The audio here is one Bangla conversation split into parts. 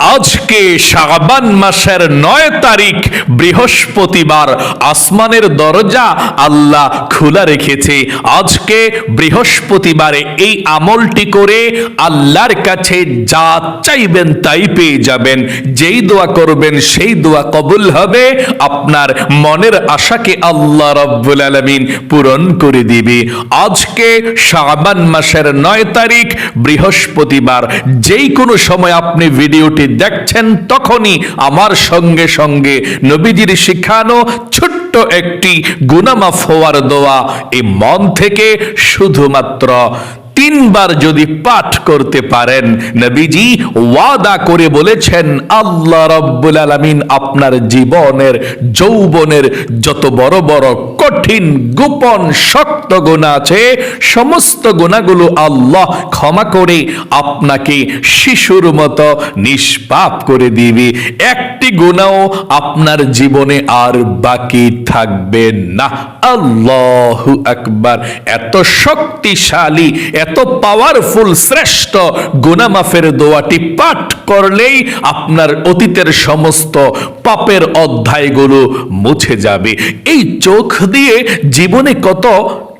আজকে শাবান মাসের নয় তারিখ বৃহস্পতিবার আসমানের দরজা আল্লাহ খোলা রেখেছে। আজকে বৃহস্পতিবারে এই আমলটি করে আল্লাহর কাছে যা চাইবেন তাই পেয়ে যাবেন। যেই দোয়া করবেন সেই দোয়া কবুল হবে। আপনার মনের আশাকে আল্লাহ রব্বুল আলমিন পূরণ করে দিবে। আজকে শাবান মাসের নয় তারিখ বৃহস্পতিবার। যেই কোনো সময় আপনি ভিডিওটি দেখছেন তখনই আমার সঙ্গে সঙ্গে নবীজির শিখানো ছোট্ট একটি গুনামাফ হওয়ার দোয়া এই মন থেকে শুধুমাত্র তিনবার যদি পাঠ করতে পারেন, নবীজি ওয়াদা করে বলেছেন, আল্লাহ রব্বুল আলামিন আপনার জীবনের, যৌবনের যত বড় বড় কঠিন, গোপন, শক্ত গুণা আছে। সমস্ত গুণাগুলো আল্লাহ ক্ষমা করে আপনাকে শিশুর মতো নিষ্পাপ করে দিবে। একটি গুণাও আপনার জীবনে আর বাকি থাকবে না। আল্লাহু আকবার। এত শক্তিশালী, এত পাওয়ারফুল শ্রেষ্ঠ গুনামাফের দোয়াটি পাঠ করলেই আপনার অতীতের সমস্ত পাপের অধ্যায়গুলো মুছে যাবে। এই চোখ দিয়ে জীবনে কত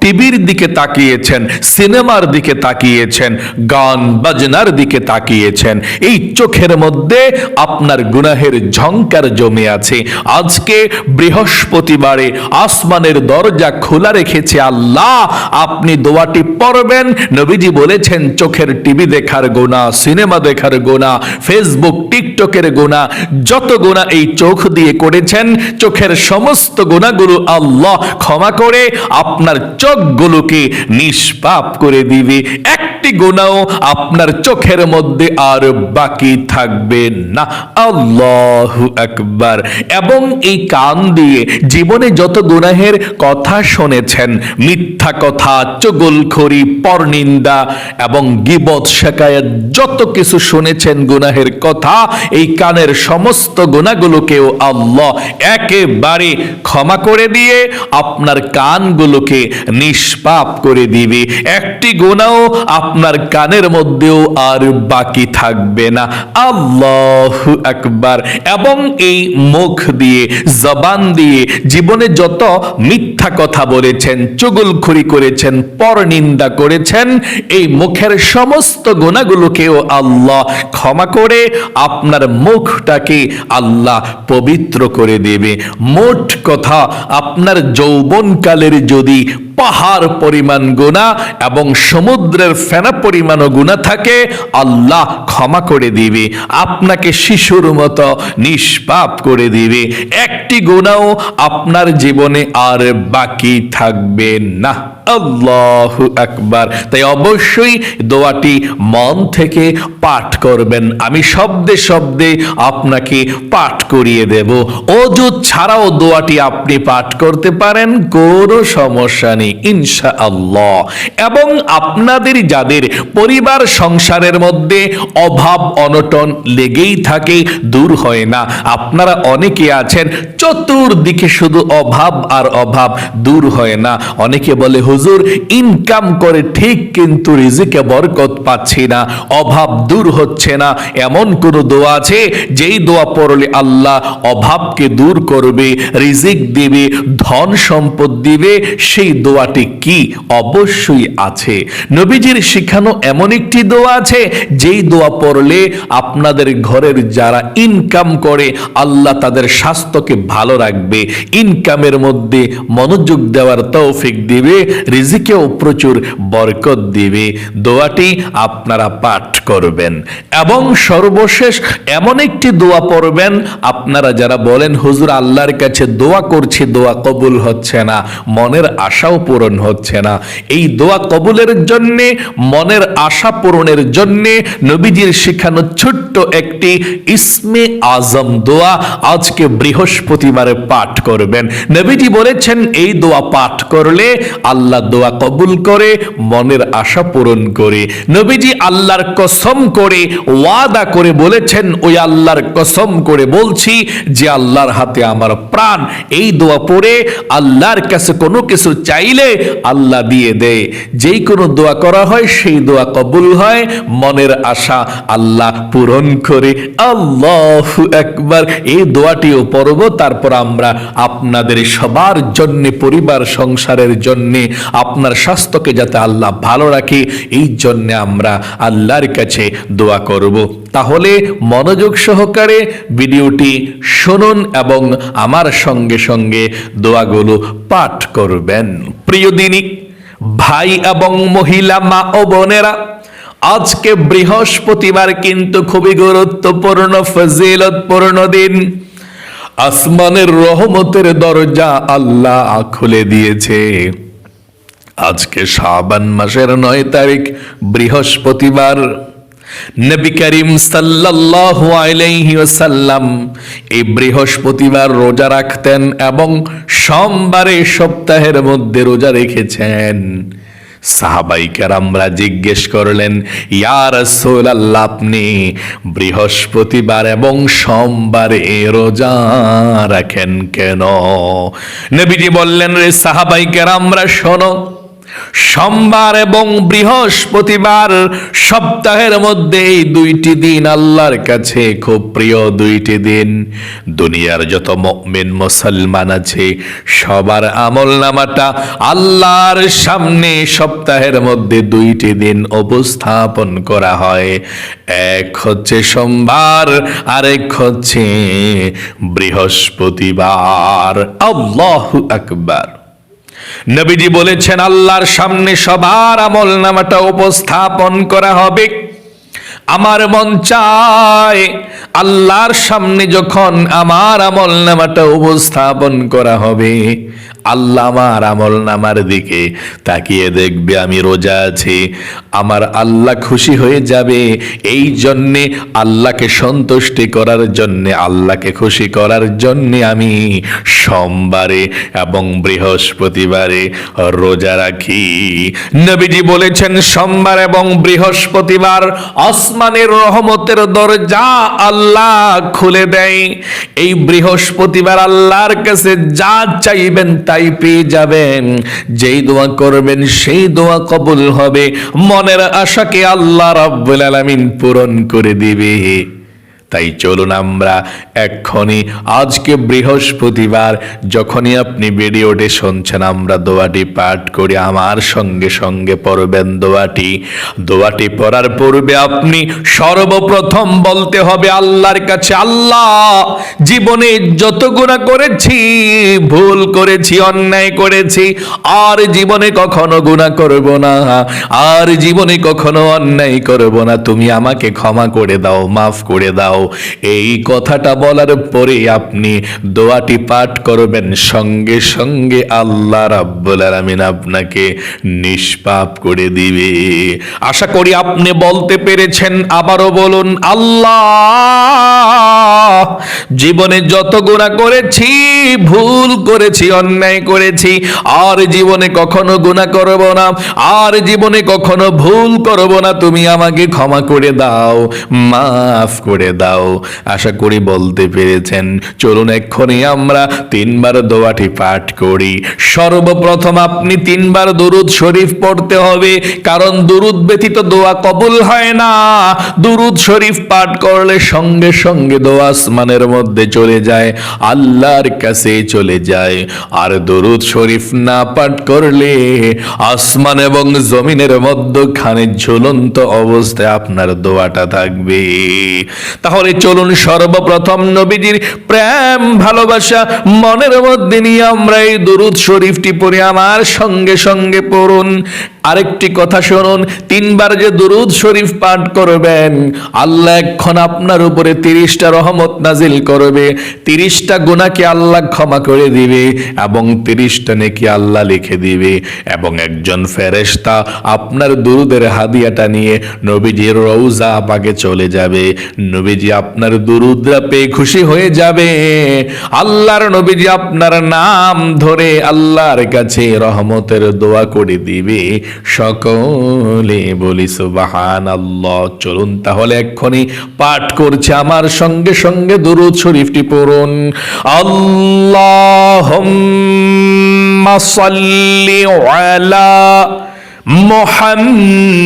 টিভির দিকে তাকিয়েছেন, সিনেমার দিকে তাকিয়েছেন, গান বাজনার দিকে তাকিয়েছেন। এই চোখের মধ্যে আপনার গুনাহের ঝংকার জমে আছে। আজকে বৃহস্পতিবারে আসমানের দরজা খোলা রেখেছে আল্লাহ। আপনি দোয়াটি পড়বেন। নবীজি বলেছেন, চোখের টিভি দেখার গোনা, সিনেমা দেখার গোনা, ফেসবুক, টিকটকের গোনা, যত গোনা এই চোখ দিয়ে করেছেন, চোখের সমস্ত গোনাগুলো আল্লাহ ক্ষমা করে, আপনার চোখগুলোকে নিষ্পাপ করে দিবে। একটি গোনাও আপনার চোখের মধ্যে আর বাকি থাকবে না। আল্লাহ আকবার। এবং এই কান দিয়ে জীবনে যত গুনাহের কথা শুনেছেন, মিথ্যা কথা, চগলখড়ি, পরনিন্দা এবং গিবত শেখায়ত যত কিছু শুনেছেন গুনাহের কথা, এই কানের সমস্ত গুণাগুলোকেও আল্লাহ একেবারে ক্ষমা করে দিয়ে আপনার কানগুলোকে নিষ্পাপ করে দিবে। একটি গোনাও আপনার কানের মধ্যেও আর বাকি থাকবে না। আল্লাহ আকবার। এবং এই মুখ দিয়ে, জবান দিয়ে জীবনে যত মিথ্যা কথা বলেছেন চুগলখড়ি করেছেন, পরনিন্দা করেছেন, এই মুখের সমস্ত গোনাগুলোকেও আল্লাহ ক্ষমা করে আপনার মুখটাকে আল্লাহ পবিত্র করে দেবে। মোট কথা, আপনার যৌবনকালের যদি পাহাড় পরিমাণ গুণা এবং সমুদ্রের ফেনা পরিমাণও গুণা থাকে, আল্লাহ ক্ষমা করে দিবে। আপনাকে শিশুর মতো নিষ্পাপ করে দিবে। একটি গুণাও আপনার জীবনে আর বাকি থাকবে না। আল্লাহ আকবার। তাই অবশ্যই দোয়াটি মন থেকে পাঠ করবেন। আমি শব্দে শব্দে আপনাকে পাঠ করিয়ে দেব। অজু ছাড়াও দোয়াটি আপনি পাঠ করতে পারেন, কোনো সমস্যা নেই। ইনশা এবং আপনাদের যাদের পরিবার সংসারের মধ্যে অভাব, অনটন লেগেই থাকে, দূর হয় না। আপনারা অনেকে আছেন, চতুর্দিকে শুধু অভাব আর অভাব, দূর হয় না। অনেকে বলে, হুজুর ইনকাম করে ঠিক কিন্তু রিজিকে বরকত পাচ্ছি না, অভাব দূর হচ্ছে না। এমন কোন দোয়া আছে? যেই দোয়া পড়লে আল্লাহ অভাবকে দূর করবে, রিজিক দিবে, ধন সম্পদ দিবে, সেই দোয়াটি কি? অবশ্যই আছে। নবীজির শিখানো এমন একটি দোয়া আছে, যেই দোয়া পড়লে আপনাদের ঘরের যারা ইনকাম করে, আল্লাহ তাদের স্বাস্থ্যকে ভালো রাখবে। ইনকামের মধ্যে মনোযোগ দেওয়ার তৌফিক দিবে, রিজিকেও প্রচুর বরকত দিবে। দোয়াটি আপনারা পাঠ করবেন। এবং সর্বশেষ এমন একটি দোয়া পড়বেন, আপনারা যারা বলেন, হুজুর, আল্লাহর কাছে দোয়া করছি, দোয়া কবুল হচ্ছে না। মনের আশাও পূরণ হচ্ছে না। এই দোয়া কবুলের জন্যে, মনের আশা পূরণের জন্যে নবীজির শিখানো ছোট্ট একটি ইসমে আজম দোয়া আজকে বৃহস্পতিবারে পাঠ করবেন। নবীজি বলেছেন, এই দোয়া পাঠ করলে আল্লাহ দোয়া কবুল করে, মনের আশা পূরণ করে। নবীজি আল্লাহর কসম করে ওয়াদা করে বলেছেন, ওই আল্লাহর কসম করে বলছি যে আল্লাহর হাতে আমার প্রাণ। এই দোয়া পড়ে আল্লাহর কাছে কোনো কিছু চাইলে চাইলে আল্লাহ দিয়ে দেয়। যেই কোনো দোয়া করা হয়, সেই দোয়া কবুল হয়। মনের আশা আল্লাহ পূরণ করে। আল্লাহ একবার এই দোয়াটিও পড়ব। তারপর আমরা আপনাদের সবার জন্য, পরিবার, সংসারের জন্য, আপনার স্বাস্থ্যকে যাতে আল্লাহ ভালো রাখে, এই জন্য আমরা আল্লাহর কাছে দোয়া করব। তাহলে মনোযোগ সহকারে ভিডিওটি শুনুন এবং আমার সঙ্গে সঙ্গে দোয়াগুলো পাঠ করবেন। প্রিয় দিনী, ভাই এবং মহিলা, মা ও বোনেরা, আজকে বৃহস্পতিবার কিন্তু খুবই গুরুত্বপূর্ণ, ফজিলতপূর্ণ দিন। আসমানের রহমতের দরজা আল্লাহ খুলে দিয়েছে। আজকে শাবান মাসের নয় তারিখ, বৃহস্পতিবার। নবী করিম সাল্লাল্লাহু আলাইহি ওয়াসাল্লাম এই বৃহস্পতিবার রোজা রাখতেন এবং সোমবারে সপ্তাহের মধ্যে রোজা রেখেছেন। সাহাবাইকার আমরা জিজ্ঞেস করলেন, ইয়া রাসূলুল্লাহ, আপনি বৃহস্পতিবার এবং সোমবারে রোজা রাখেন কেন? নবীজি বললেন, রে সাহাবাইকার আমরা শোনো সোমবার এবং বৃহস্পতিবার সপ্তাহের মধ্যে এই দুইটি দিন আল্লাহর কাছে খুব প্রিয় দুইটি দিন। দুনিয়ার যত মুমিন মুসলমান আছে, সবার আমল নামাটা আল্লাহর সামনে সপ্তাহের মধ্যে দুইটি দিন উপস্থাপন করা হয়। এক হচ্ছে সোমবার, আরেক হচ্ছে বৃহস্পতিবার। আল্লাহু আকবার। নবীজি বলেছেন, আল্লাহর সামনে সবার আমল নামাটা উপস্থাপন করা হবে। আমার মন চায় আল্লাহর সামনে যখন আমার আমল নামাটা উপস্থাপন করা হবে আল্লাহ আমার আমল নামার দিকে তাকিয়ে দেখবে, আমি রোজা আছি, আমার আল্লাহ খুশি হয়ে যাবে। এই জন্যে আল্লাহকে সন্তুষ্টি করার জন্যে, আল্লাহকে খুশি করার জন্যে আমি সোমবারে এবং বৃহস্পতিবারে রোজা রাখি। নবীজি বলেছেন, সোমবার এবং বৃহস্পতিবার আসমানের রহমতের দরজা আল্লাহ খুলে দেয়। এই বৃহস্পতিবার আল্লাহর কাছে যা চাইবেন তাই পেয়ে যাবেন। যেই দোয়া করবেন, সেই দোয়া কবুল হবে। মনের আশাকে আল্লাহ রাব্বুল আলামিন পূরণ করে দিবে। তাই চলুন আমরা এক্ষণি আজকে বৃহস্পতিবার, যখনই আপনি ভিডিওটি শুনছেন, আমরা দোয়াটি পাঠ করি, আমার সঙ্গে সঙ্গে পড়বেন দোয়াটি। দোয়াটি পড়ার পূর্বে আপনি সর্বপ্রথম বলতে হবে আল্লাহর কাছে, আল্লাহ, জীবনে যত গুণা করেছি, ভুল করেছি, অন্যায় করেছি, আর জীবনে কখনো গুণা করব না, আর জীবনে কখনো অন্যায় করব না, তুমি আমাকে ক্ষমা করে দাও, মাফ করে দাও। এই কথাটা বলার পরে আপনি দোয়াটি পাঠ করবেন। সঙ্গে সঙ্গে আল্লাহ রাব্বুল আলামিন আপনাকে নিষ্পাপ করে দিবে। আশা করি আপনি বলতে পেরেছেন। আবারও বলুন, আল্লাহ, জীবনে যত গুণা করেছি, ভুল করেছি, অন্যায় করেছি, আর জীবনে কখনো গুণা করব না, আর জীবনে কখনো ভুল করব না, তুমি আমাকে ক্ষমা করে দাও, মাফ করে দাও। আশা করি বলতে পেরেছেন। চলুন এক্ষুনি আমরা তিনবার দোয়াটি পাঠ করি। সর্বপ্রথম আপনি তিনবার দুরুদ শরীফ পড়তে হবে, কারণ দুরুদ ব্যতীত দোয়া কবুল হয় না। দুরুদ শরীফ পাঠ করলে সঙ্গে সঙ্গে দোয়া আসমানের মধ্যে চলে যায়, আল্লাহর কাছে চলে যায়। আর দরুদ শরীফ না পাঠ করলে আসমান এবং জমিনের মধ্যখানে ঝুলন্ত অবস্থায় আপনার দোয়াটা থাকবে। তাহলে চলুন সর্বপ্রথম নবীজির প্রেম, ভালোবাসা, মনের মধ্যে নিয়ে আমরা এই দরুদ শরীফটি পড়ে, আমার সঙ্গে সঙ্গে পড়ুন। আরেকটি কথা শুনুন, তিনবার যে দুরুদ শরীফ পাঠ করবেন, আল্লাহ এখন আপনার উপরে তিরিশটা রহমত নাজিল করবে। তিরিশটা গুণাকে আল্লাহ ক্ষমা করে দিবে এবং তিরিশটা নেকি আল্লাহ লিখে দিবে। এবং একজন ফেরেশতা আপনার দুরুদের হাদিয়াটা নিয়ে নবীজির রৌজা পাকে চলে যাবে। নবীজি আপনার দুরুদরা পেয়ে খুশি হয়ে যাবে আল্লাহর নবীজি আপনার নাম ধরে আল্লাহর কাছে রহমতের দোয়া করে দিবে সকলে বলি সুবাহান আল্লাহ চলুন তাহলে এক্ষুনি পাঠ করছে আমার সঙ্গে সঙ্গে দুরুদ শরীফটি পড়ুন আল্লাহ صل على محمد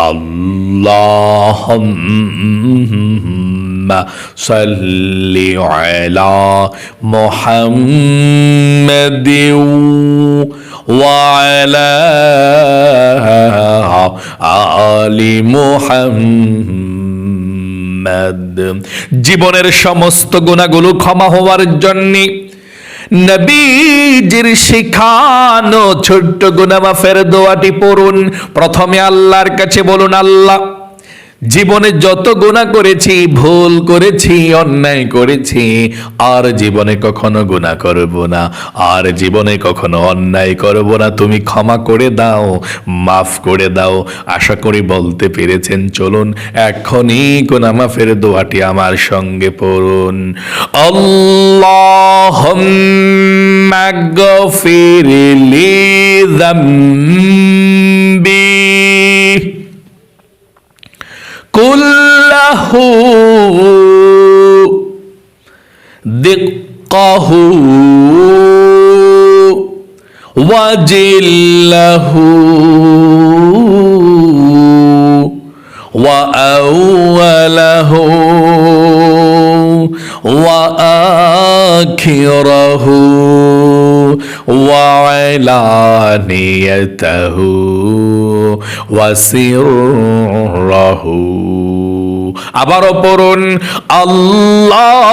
اللهم صل على محمد وعلى آل محمد জীবনের সমস্ত গুণাগুলো ক্ষমা হওয়ার জন্যে নবীজির শিখানো ছোট্ট গুনামাফের দোয়াটি পড়ুন। প্রথমে আল্লাহর কাছে বলুন আল্লাহ। জীবনে যত গুণা করেছি, ভুল করেছি, অন্যায় করেছি, আর জীবনে কখনো গুণা করব না। আর জীবনে কখনো অন্যায় করব না। তুমি ক্ষমা করে দাও, মাফ করে দাও। আশা করি বলতে পেরেছেন। চলুন, এখনই গুণা মাফের দোয়াটি আমার সঙ্গে পড়ুন। আল্লাহ গফির লি له دقه وجله وأوله وآخره وعلانيته وسره আবারও পড়ুন আল্লাহ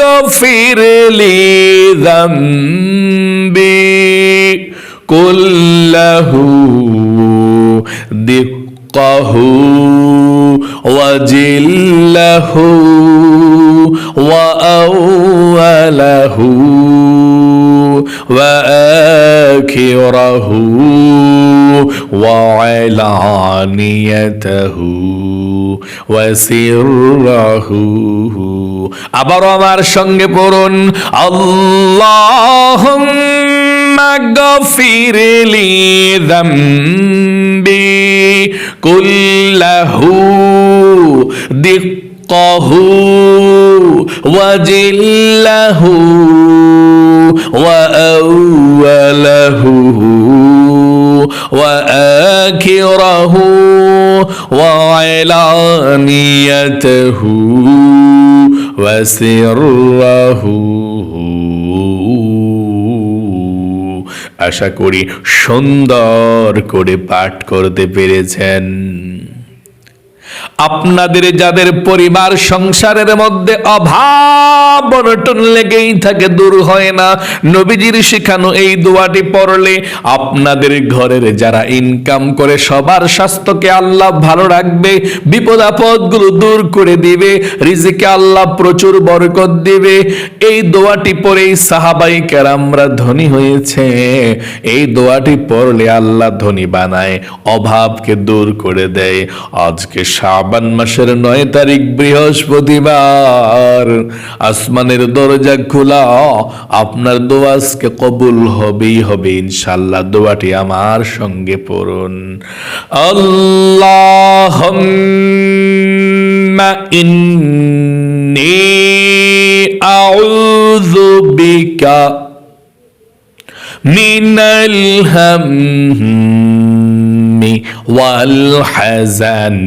গফির লি ذنبي كله دقه وجله وأوله وآخره وعلانيته وسره আবারও আমার সঙ্গে পড়ুন আল্লাহ اغفر لي ذنبي كله دقه وجله وأوله وآخره وعلانيته وسره আশা করি সুন্দর করে পাঠ করতে পেরেছেন আপনাদের যাদের পরিবার সংসারের মধ্যে অভাব অনটন লেগেই থাকে, দূর হয় না। নবীজির শেখানো এই দোয়াটি পড়লে আপনাদের ঘরের যারা ইনকাম করে, সবার স্বাস্থ্যকে আল্লাহ ভালো রাখবে, বিপদ আপদগুলো দূর করে দিবে, রিজিকে আল্লাহ প্রচুর বরকত দিবে। এই দোয়াটি পড়েই সাহাবাই কেরামরা ধনী হয়েছে। এই দোয়াটি পড়লে আল্লাহ ধনী বানায়, অভাবকে দূর করে দেয়। আজকে শাবান মাসের নয় তারিখ বৃহস্পতিবার আসমানের দরজা খোলা আপনার দোয়া আজকে কবুল হবেই হবে ইনশাল্লাহ দোয়াটি আমার সঙ্গে পড়ুন আল্লাহ ইন্নি আউযু বিকা من الهم والحزن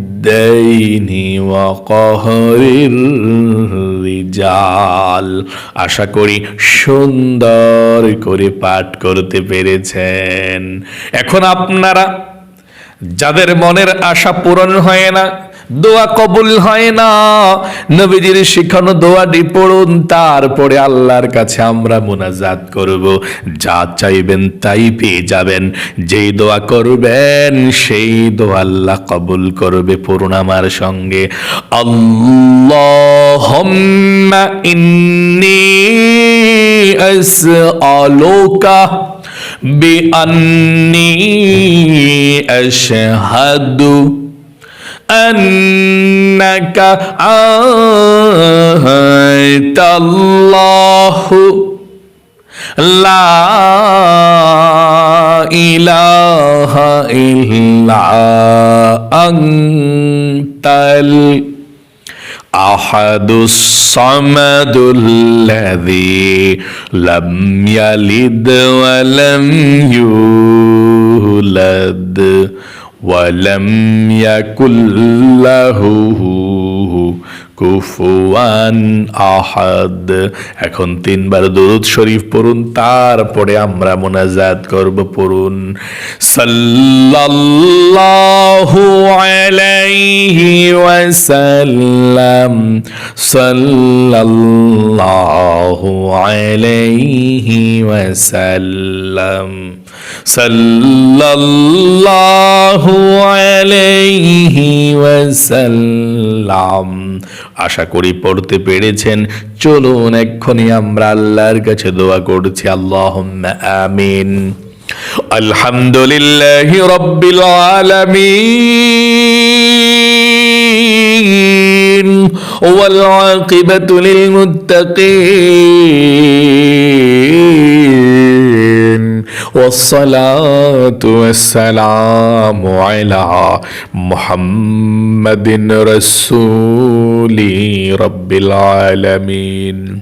وقهر الرجال আশা করি সুন্দর করে পাঠ করতে পেরেছেন এখন আপনারা যাদের মনের আশা পূরণ হয় না দোয়া কবুল হয় না। নবীজির শিখানো দোয়াটি পড়ুন, তারপরে আল্লাহর কাছে আমরা মোনাজাত করব। যা চাইবেন তাই পেয়ে যাবেন। যেই দোয়া করবেন, সেই দোয়া আল্লাহ কবুল করবে পড়ুন আমার সঙ্গে। আল্লাহুম্মা ইন্নি আসআলুকা বিআন্নি আশহাদু أنك أنت الله لا إله إلا أنت أحد الصمد الذي لم يلد ولم يولد. ولم يكن له কুফুয়ান আহাদ এখন তিনবার দরুদ শরীফ পড়ুন তারপরে আমরা মোনাজাত করব পড়ুন সাল্লাল্লাহু আলাইহি ওয়াসাল্লাম সাল্লাল্লাহু আলাইহি ওয়াসাল্লাম সাল্লাল্লাহু আলাইহি ওয়াসাল্লাম। আশা করি পড়তে পেরেছেন। চলুন এক্ষুনি আমরা আল্লাহর কাছে দোয়া করছি। আল্লাহুম্মা আমিন। আলহামদুলিল্লাহি রাব্বিল আলামিন। ওয়াল আকিবাতু লিল মুত্তাকিন। والصلاة والسلام على محمد رسول رب العالمين.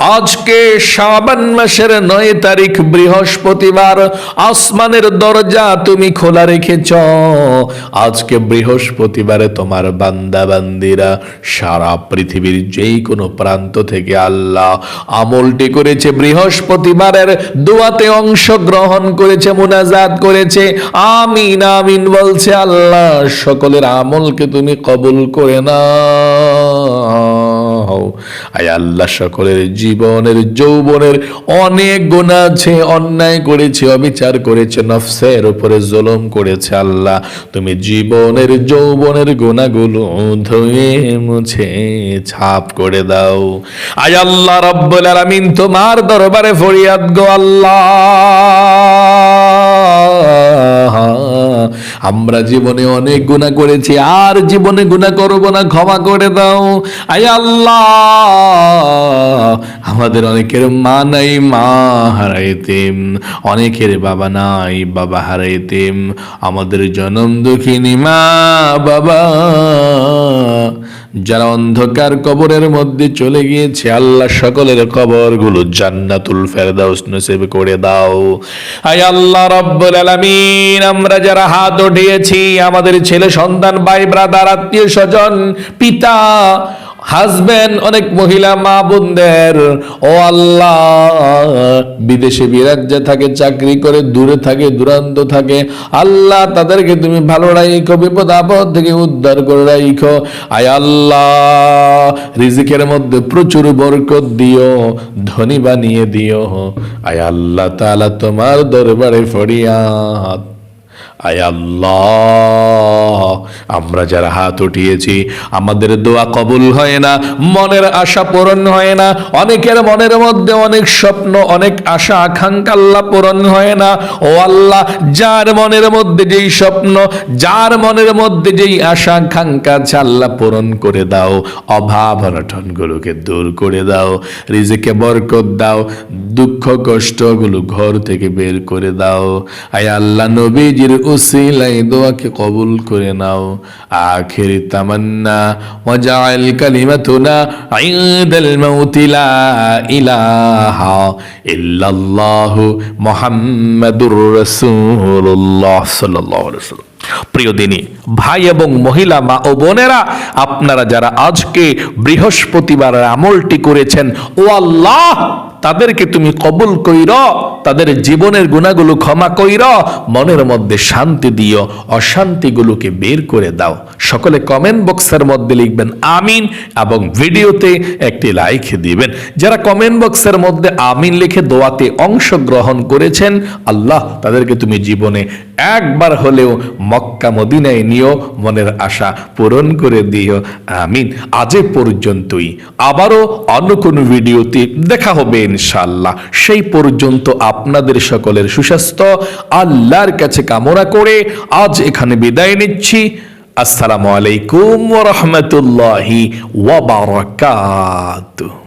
আজকে শাবান মাসের নয় তারিখ, বৃহস্পতিবার। আসমানের দরজা তুমি খোলা রেখেছ। আজকে বৃহস্পতিবারে তোমার বান্দাবান্দিরা সারা পৃথিবীর যেই কোনো প্রান্ত থেকে আল্লাহ আমলটি করেছে। বৃহস্পতিবারের দোয়াতে অংশগ্রহণ করেছে, মুনাজাত করেছে। আমিন আমিন বলছে আল্লাহ, সকলের আমলকে তুমি কবুল করে না আয় আল্লাহ সকলের জীবনের, যৌবনের অনেক গুণা আছে অন্যায় করেছে, অবিচার করেছে, নফসের উপরে জুলুম করেছে আল্লাহ। তুমি জীবনের, যৌবনের গুণাগুলো ধুয়ে মুছে ছাপ করে দাও। আয় আল্লাহ রব্বুল আলামিন, তোমার দরবারে ফরিয়াদ গো আল্লাহ। আমরা জীবনে অনেক গুণা করেছি, আর জীবনে গুণা করব না, ক্ষমা করে দাও। আয় আল্লাহ, আমাদের অনেকের মা নাই, মা হারাইতেম। অনেকের বাবা নাই, বাবা হারাইতেম। আমাদের জনম দুঃখিনী মা বাবা যারা অন্ধকার কবরের মধ্যে চলে গিয়েছে, আল্লাহ সকলের কবরগুলো জান্নাতুল ফেরদাউস নসিব করে দাও। আয় আল্লাহ রব্বুল আলামিন, আমরা যারা হাত উঠিয়েছি, আমাদের ছেলে সন্তান, ভাই, ব্রাদার, আত্মীয় স্বজন, পিতা হাজবেন্ড অনেক মহিলা মা বোনদের। ও আল্লাহ, বিদেশে বিরাজ্যে থাকে, চাকরি করে, দূরে থাকে, দূরান্ত থাকে। আল্লাহ, তাদেরকে তুমি ভালো রাখো বিপদ আপদ থেকে উদ্ধার করে রাখো আয় আল্লাহ, রিজিকের মধ্যে প্রচুর বরকত দিও, ধনী বানিয়ে দিও। আয় আল্লাহ তাআলা তোমার দরবারে ফরিয়াদ। আয় আমরা যারা হাত উঠিয়েছি, আমাদের দোয়া কবুল হয় না, মনের আশা পূরণ হয় না, অনেকের মনের মধ্যে অনেক স্বপ্ন, অনেক আশা, আকাঙ্ক্ষা আল্লাহ পূরণ হয় না। ও আল্লাহ, যার মনের মধ্যে যেই স্বপ্ন, যার মনের মধ্যে যেই আশা, আকাঙ্ক্ষা আছে, আল্লাহ পূরণ করে দাও, অভাব অনটন গুলোকে দূর করে দাও, রিজিকে বরকত দাও, দুঃখ কষ্টগুলো ঘর থেকে বের করে দাও। আয় আল্লাহ, নবীজির উসিলাই দোয়াকে কবুল করে নাও। আখির তামান্না, ওয়াজআল কালিমাতুনা ইনদাল মাউতি লা ইলাহা ইল্লাল্লাহু মুহাম্মাদুর রাসূলুল্লাহ সাল্লাল্লাহু আলাইহি ওয়াসাল্লাম। প্রিয় দিনী, ভাই এবং মহিলা, মা ও বোনেরা, আপনারা যারা আজকে বৃহস্পতিবার আমলটি করেছেন, ও আল্লাহ তাদেরকে তুমি কবুল কইর, তাদের জীবনের গুণাগুলো ক্ষমা কইর, মনের মধ্যে শান্তি দিও, অশান্তিগুলোকে বের করে দাও। সকলে কমেন্ট বক্সের মধ্যে লিখবেন আমিন এবং ভিডিওতে একটি লাইক দিবেন। যারা কমেন্ট বক্সের মধ্যে আমিন লিখে দোয়াতে অংশগ্রহণ করেছেন, আল্লাহ তাদেরকে তুমি জীবনে একবার হলেও মক্কা মদিনায় নিও, মনের আশা পূরণ করে দিও। আমিন। আজ পর্যন্তই। আবারও অন্য কোনো ভিডিওতে দেখা হবে। ইনশাল্লাহ সেই পর্যন্ত আপনাদের সকলের সুস্বাস্থ্য, আল্লাহর কাছে কামনা করে আজ এখানে বিদায় নিচ্ছি। আসসালামু আলাইকুম ওয়া রাহমাতুল্লাহি ওয়া বারাকাতুহু।